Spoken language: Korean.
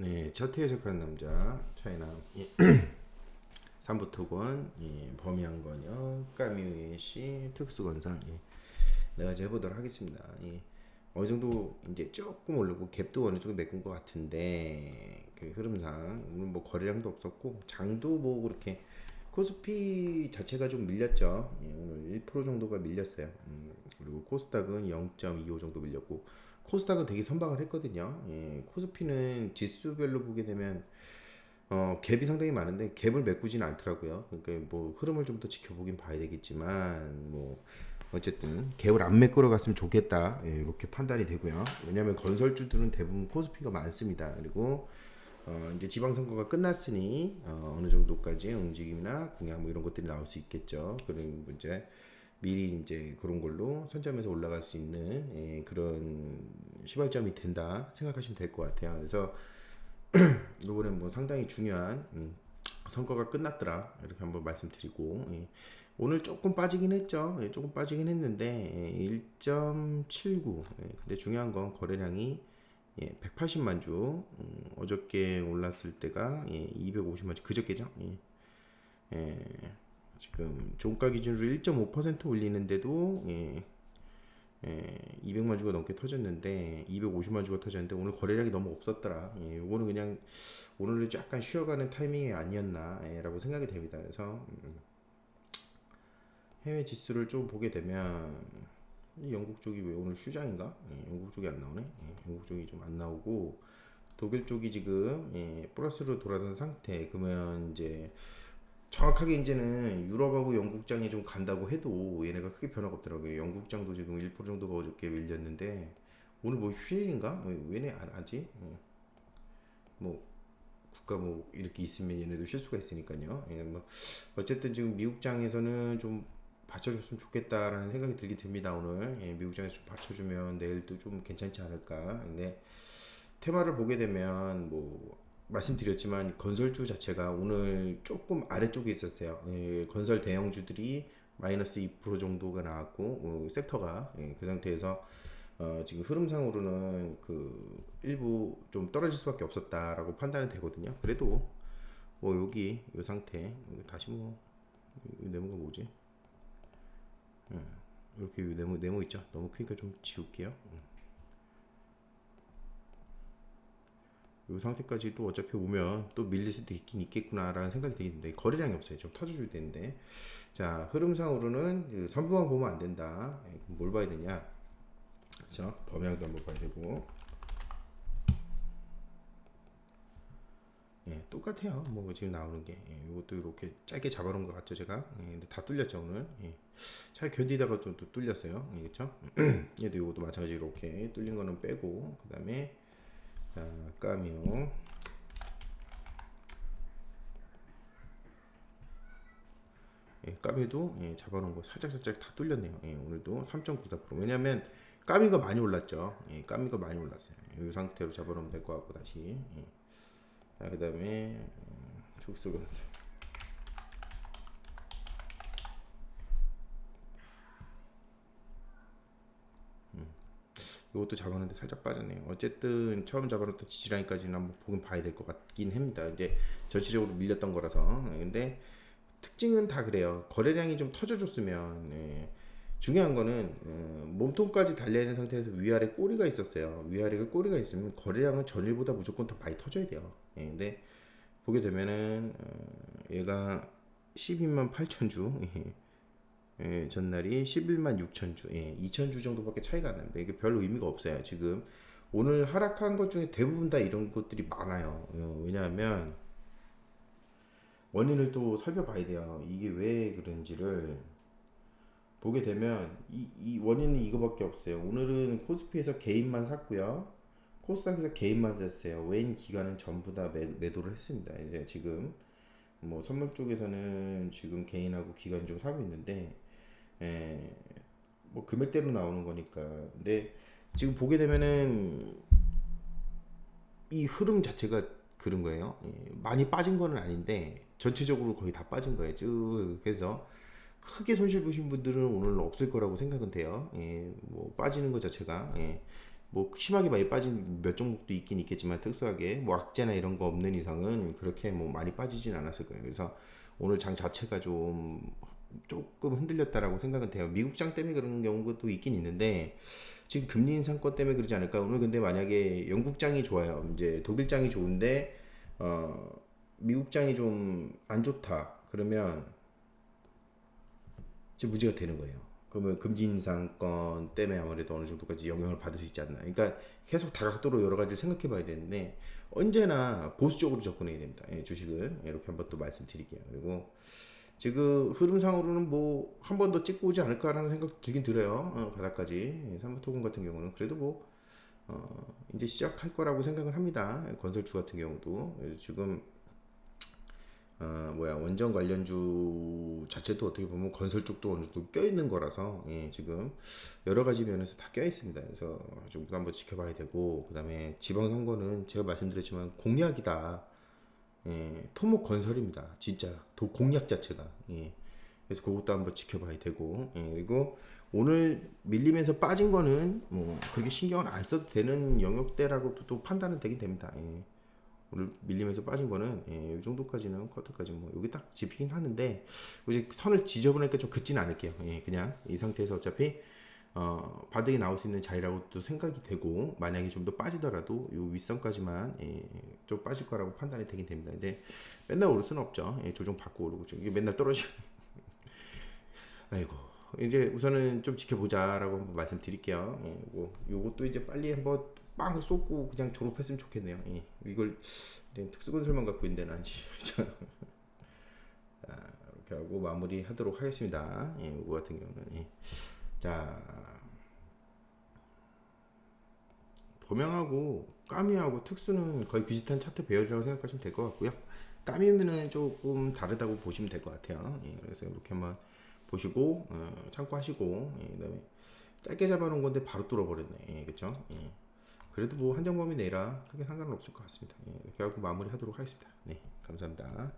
네, 첫 해석한 남자 차이나 삼부토건 예, 범양건영 까뮤의 시 특수건상 예, 내가 이제 해보도록 하겠습니다. 예, 어느 정도 이제 조금 오르고 갭도 어느 정도 메꾼 것 같은데 그 흐름상 오늘 뭐 거래량도 없었고 장도 뭐 그렇게 코스피 자체가 좀 밀렸죠. 예, 오늘 1% 정도가 밀렸어요. 음, 그리고 코스닥은 0.25 정도 밀렸고 코스닥은 되게 선방을 했거든요. 예, 코스피는 지수별로 보게 되면 어, 갭이 상당히 많은데 갭을 메꾸지는 않더라고요. 그러니까 뭐 흐름을 좀 더 지켜보긴 봐야 되겠지만 뭐 어쨌든 갭을 안 메꾸러 갔으면 좋겠다 예, 이렇게 판단이 되고요. 왜냐하면 건설주들은 대부분 코스피가 많습니다. 그리고 어, 이제 지방선거가 끝났으니 어, 어느 정도까지 움직임이나 공약 뭐 이런 것들이 나올 수 있겠죠. 그런 문제 미리 이제 그런 걸로 선점해서 올라갈 수 있는 예, 그런 시발점이 된다 생각하시면 될 것 같아요. 그래서 이번에 뭐 상당히 중요한 음, 선거가 끝났더라 이렇게 한번 말씀드리고 예. 오늘 조금 빠지긴 했죠. 예, 조금 빠지긴 했는데 예, 1.79. 예, 근데 중요한 건 거래량이 예, 180만 주. 음, 어저께 올랐을 때가 예, 250만 주. 그저께죠. 예. 예, 지금 종가 기준으로 1.5% 올리는데도 예, 예, 200만 주가 넘게 터졌는데 250만 주가 터졌는데 오늘 거래량이 너무 없었더라. 예, 이거는 그냥 오늘은 약간 쉬어가는 타이밍이 아니었나라고 생각이 됩니다. 그래서 음, 해외 지수를 좀 보게 되면 이 영국 쪽이 왜 오늘 휴장인가? 예, 영국 쪽이 안 나오네. 예, 영국 쪽이 좀 안 나오고 독일 쪽이 지금 예, 플러스로 돌아선 상태. 그러면 이제 정확하게 이제는 유럽하고 영국장이 좀 간다고 해도 얘네가 크게 변화가 없더라고요. 영국장도 지금 1% 정도가 어저께 밀렸는데 오늘 뭐 휴일인가? 왜 얘네 안 하지? 예. 뭐 국가 뭐 이렇게 있으면 얘네도 실수가 있으니까요. 예, 뭐 어쨌든 지금 미국장에서는 좀 받쳐줬으면 좋겠다라는 생각이 들게 듭니다 오늘 예, 미국장에서 좀 받쳐주면 내일도 좀 괜찮지 않을까 근데 테마를 보게 되면 뭐 말씀드렸지만 건설주 자체가 오늘 조금 아래쪽에 있었어요 예, 건설 대형주들이 마이너스 2% 정도가 나왔고 어, 섹터가 예, 그 상태에서 어, 지금 흐름상으로는 그 일부 좀 떨어질 수밖에 없었다라고 판단이 되거든요 그래도 뭐 여기 이 상태 다시 뭐 네모가 뭐지 예, 이렇게 네모 네모 있죠. 너무 크니까 좀 지울게요. 이 상태까지 또 어차피 오면 또 밀릴 수도 있긴 있겠구나라는 생각이 들는데 거래량이 없어요. 좀 터져줘야 되는데 자 흐름상으로는 그 선부만 보면 안 된다. 예, 뭘 봐야 되냐? 그렇죠? 범양도 한번 봐야 되고 예, 똑같아요. 뭐 지금 나오는 게 예, 이것도 이렇게 짧게 잡아놓은 것 같죠, 제가. 예, 근데 다 뚫렸죠 오늘. 예. 잘 견디다가 또, 또 뚫렸어요. 예, 그렇죠? 얘도 이것도 마찬가지로 이렇게 뚫린 거는 빼고 그 다음에 자, 까미오 예, 까미도 예, 잡아놓은 거 살짝 살짝 다 뚫렸네요. 예, 오늘도 3.94% 왜냐하면 까미가 많이 올랐죠. 예, 까미가 많이 올랐어요. 이 상태로 잡아놓으면 될 것 같고 다시. 예. 자, 그 다음에 촉수건설 음. 이것도 잡았는데 살짝 빠졌네요. 어쨌든 처음 잡아놓던 지지라인까지는 한번 보긴 봐야 될 것 같긴 합니다. 이제 전체적으로 밀렸던 거라서. 근데 특징은 다 그래요. 거래량이 좀 터져줬으면 예. 중요한 거는 어, 몸통까지 달려 있는 상태에서 위아래 꼬리가 있었어요. 위아래가 꼬리가 있으면 거래량은 전일보다 무조건 더 많이 터져야 돼요. 예, 근데 보게 되면은 어, 얘가 12만 8천 주, 예, 예, 전날이 11만 6천 주, 예, 2천 주 정도밖에 차이가 안 납니다. 이게 별 의미가 없어요. 지금 오늘 하락한 것 중에 대부분 다 이런 것들이 많아요. 어, 왜냐하면 원인을 또 살펴봐야 돼요. 이게 왜 그런지를 보게 되면 이, 이 원인은 이거밖에 없어요. 오늘은 코스피에서 개인만 샀고요. 코스닥에서 개인만 샀어요. 외인 기관은 전부 다 매, 매도를 했습니다. 이제 지금 뭐 선물 쪽에서는 지금 개인하고 기관 좀 사고 있는데 에, 뭐 금액대로 나오는 거니까. 근데 지금 보게 되면은 이 흐름 자체가 그런 거예요. 예, 많이 빠진 거는 아닌데 전체적으로 거의 다 빠진 거예요. 쭉 그래서 크게 손실 보신 분들은 오늘 없을 거라고 생각은 돼요. 예, 뭐 빠지는 것 자체가 예, 뭐 심하게 많이 빠진 몇 종목도 있긴 있겠지만 특수하게 뭐 악재나 이런 거 없는 이상은 그렇게 뭐 많이 빠지진 않았을 거예요. 그래서 오늘 장 자체가 좀 조금 흔들렸다라고 생각은 돼요. 미국장 때문에 그런 경우도 있긴 있는데 지금 금리 인상권 때문에 그러지 않을까? 오늘 근데 만약에 영국장이 좋아요. 이제 독일장이 좋은데 어 미국장이 좀 안 좋다. 그러면 이제 문제가 되는 거예요. 그러면 금지 인상권 때문에 아무래도 어느 정도까지 영향을 받을 수 있지 않나. 그러니까 계속 다각도로 여러 가지 생각해 봐야 되는데 언제나 보수적으로 접근해야 됩니다. 예, 주식은 이렇게 한번 또 말씀드릴게요. 그리고 지금 흐름상으로는 뭐 한 번 더 찍고 오지 않을까라는 생각 들긴 들어요. 어, 바닥까지 삼부토금 같은 경우는 그래도 뭐 어, 이제 시작할 거라고 생각을 합니다. 건설주 같은 경우도 지금 어, 뭐야 원전 관련주 자체도 어떻게 보면 건설 쪽도 어느 정도 껴 있는 거라서 예, 지금 여러 가지 면에서 다 껴 있습니다. 그래서 좀 한번 지켜봐야 되고 그다음에 지방선거는 제가 말씀드렸지만 공약이다. 예, 토목 건설입니다. 진짜 도 공약 자체가. 예. 그래서 그것도 한번 지켜봐야 되고 예, 그리고 오늘 밀리면서 빠진 거는 뭐 그렇게 신경을 안 써도 되는 영역대라고도 또 판단은 되긴 됩니다. 예. 오늘 밀리면서 빠진 거는 예, 이 정도까지는 커트까지 뭐 여기 딱 집히긴 하는데 이제 선을 지져보니까 좀 긋진 않을게요. 예, 그냥 이 상태에서 어차피 어, 바닥이 나올 수 있는 자리라고 또 생각이 되고 만약에 좀 더 빠지더라도 요 윗선까지만 예, 좀 빠질 거라고 판단이 되긴 됩니다. 근데 맨날 오를 수는 없죠. 예, 조정 받고 오르고 좀 이게 맨날 떨어지고 아이고 이제 우선은 좀 지켜보자라고 한번 말씀드릴게요. 예, 뭐 요것도 이제 빨리 한번 빵 쏟고 그냥 졸업했으면 좋겠네요. 예, 이걸 특수건설만 갖고 있는데 난 자, 이렇게 하고 마무리하도록 하겠습니다. 예, 이거 같은 경우는 예. 자 범양하고 까미하고 특수는 거의 비슷한 차트 배열이라고 생각하시면 될 것 같고요. 까미는 조금 다르다고 보시면 될 것 같아요. 예, 그래서 이렇게 한번 보시고 어, 참고하시고 예, 그다음에 짧게 잡아놓은 건데 바로 뚫어버렸네. 예, 그렇죠? 예. 그래도 뭐 한정범위 내라 크게 상관은 없을 것 같습니다. 예, 이렇게 하고 마무리하도록 하겠습니다. 네, 감사합니다.